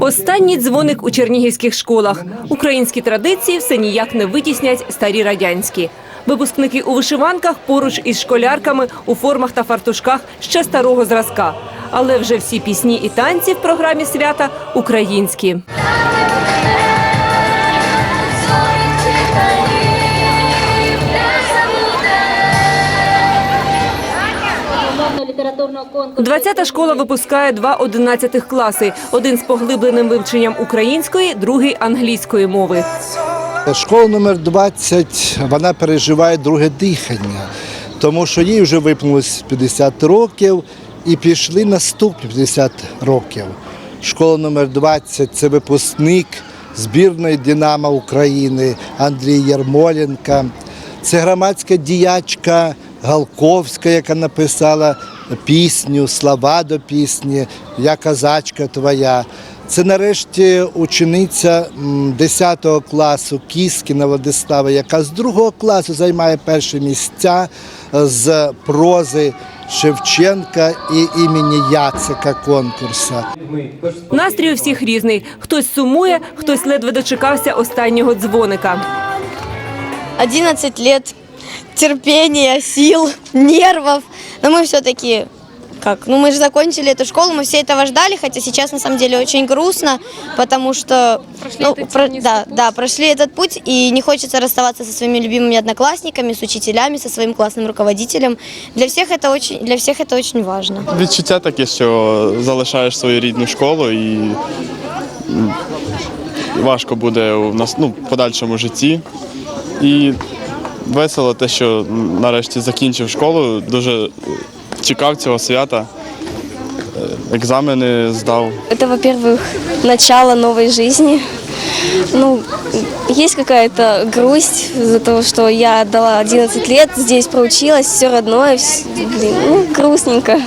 Останній дзвоник у чернігівських школах. Українські традиції все ніяк не витіснять старі радянські. Випускники у вишиванках поруч із школярками у формах та фартушках ще старого зразка. Але вже всі пісні і танці в програмі свята українські. 20-та школа випускає два 11 класи. Один з поглибленим вивченням української, другий англійської мови. Школа номер 20 вона переживає друге дихання, тому що їй вже виповнилось 50 років і пішли наступні 50 років. Школа номер 20 це випускник збірної Динамо України Андрій Ярмоленко. Це громадська діячка Галковська, яка написала пісню, слова до пісні, Я козачка твоя. Це нарешті учениця м, 10 класу Кіскіна Владислава, яка з другого класу займає перші місця е, з прози Шевченка і імені Яцика конкурсу. Настрій у всіх різний. Хтось сумує, хтось ледве дочекався останнього дзвоника. 11 лет терпения, сил, нервов. Но мы все-таки как? Ну, мы же закончили эту школу, мы все этого ждали, хотя сейчас на самом деле очень грустно, потому что ну, про- да, да, прошли этот путь, и не хочется расставаться со своими любимыми одноклассниками, с учителями, со своим классным руководителем. Для всех это очень, для всех это очень важно. Відчуття таке, що залишаєш свою рідну школу і м, важко буде у нас ну, в подальшому житті. І весело те, що нарешті закінчив школу, дуже чекав цього свята, Е, екзамени здав. Это, во-первых, начало новой жизни. Ну, есть какая-то грусть из-за того, что я отдала 11 лет, здесь проучилась, все родное, блин, ну, грустненько.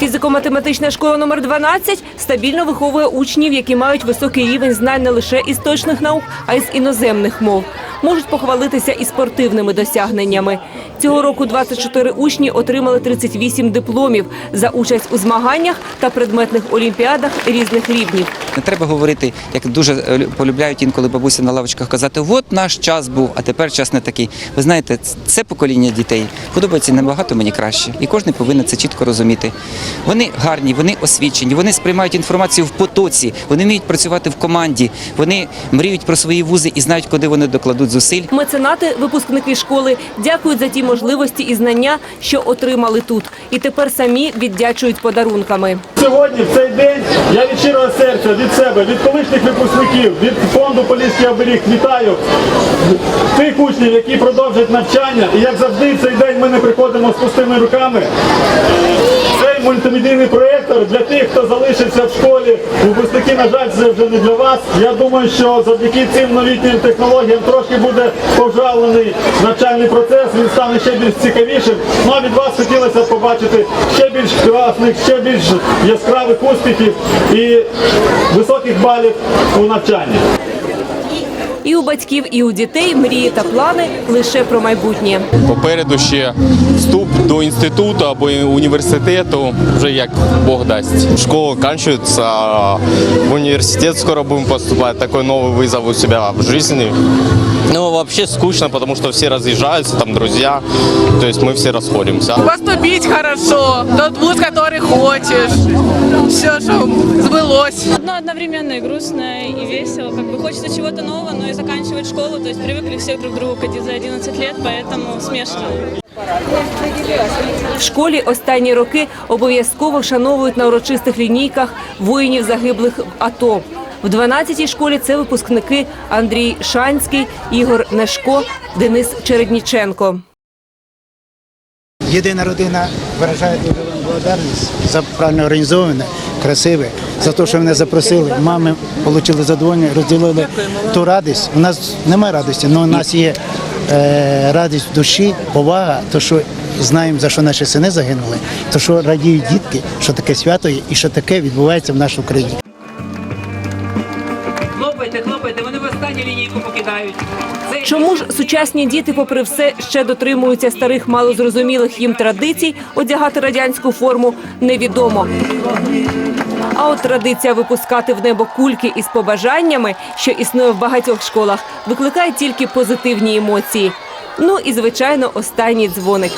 Фізико-математична школа номер 12 стабільно виховує учнів, які мають високий рівень знань не лише із точних наук, а й з іноземних мов. Можуть похвалитися і спортивними досягненнями. Цього року 24 учні отримали 38 дипломів за участь у змаганнях та предметних олімпіадах різних рівнів. Не треба говорити, як дуже е, полюбляють інколи бабусі на лавочках казати, от наш час був, а тепер час не такий. Ви знаєте, це покоління дітей подобається набагато мені краще. І кожен повинен це чітко розуміти. Вони гарні, вони освічені, вони сприймають інформацію в потоці, вони вміють працювати в команді, вони мріють про свої вузи і знають, куди вони докладуть зусиль. Меценати, випускники школи, дякують за ті можливості і знання, що отримали тут, і тепер самі віддячують подарунками. Сьогодні, в цей день, я від щирого серця, від себе, від колишніх випускників, від фонду Поліський оберіг вітаю тих учнів, які продовжать навчання. І як завжди, в цей день ми не приходимо з пустими руками. Цей мультимедійний проєктор для тих, хто залишився в школі. Випускники, на жаль, це вже не для вас. Я думаю, що завдяки цим новітнім технологіям трошки буде пожавлений навчальний процес, він стане ще більш цікавішим. Ну а від вас хотілося побачити ще більш класних, ще більш яскравих успіхів і високих балів у навчанні. І у батьків, і у дітей мрії та плани лише про майбутнє. Попереду ще вступ до інституту або університету, вже як Бог дасть. Школа закінчується, а в університет скоро будемо поступати. Такий новий визов у себе в житті. Ну, вообще скучно, потому что все разъезжаются, там друзья, то есть мы все расходимся. Поступить хорошо, тот вуз, который хочешь. Все, что сбылось. Одно одновременно и грустно, и весело. Как бы хочется чего-то нового, но и заканчивать школу. То есть привыкли все друг к другу ходить за 11 лет, поэтому смешно. В школі останні роки обов'язково вшановують на урочистих лінійках воїнів загиблих в АТО. В 12-й школі це випускники Андрій Шанський, Ігор Нешко, Денис Чередніченко. Єдина родина виражає дуже вам благодарність за правильно організоване, красиве, за те, що мене запросили. Мами отримали задоволення, розділили ту радість. У нас немає радості, але у нас є е, радість душі, повага, то що знаємо, за що наші сини загинули, то що радіють дітки, що таке свято є і що таке відбувається в нашій Україні. Хлопайте, вони в останній Чому ж сучасні діти, попри все, ще дотримуються старих малозрозумілих їм традицій одягати радянську форму, невідомо. А от традиція випускати в небо кульки із побажаннями, що існує в багатьох школах, викликає тільки позитивні емоції. Ну і звичайно, останній дзвоник.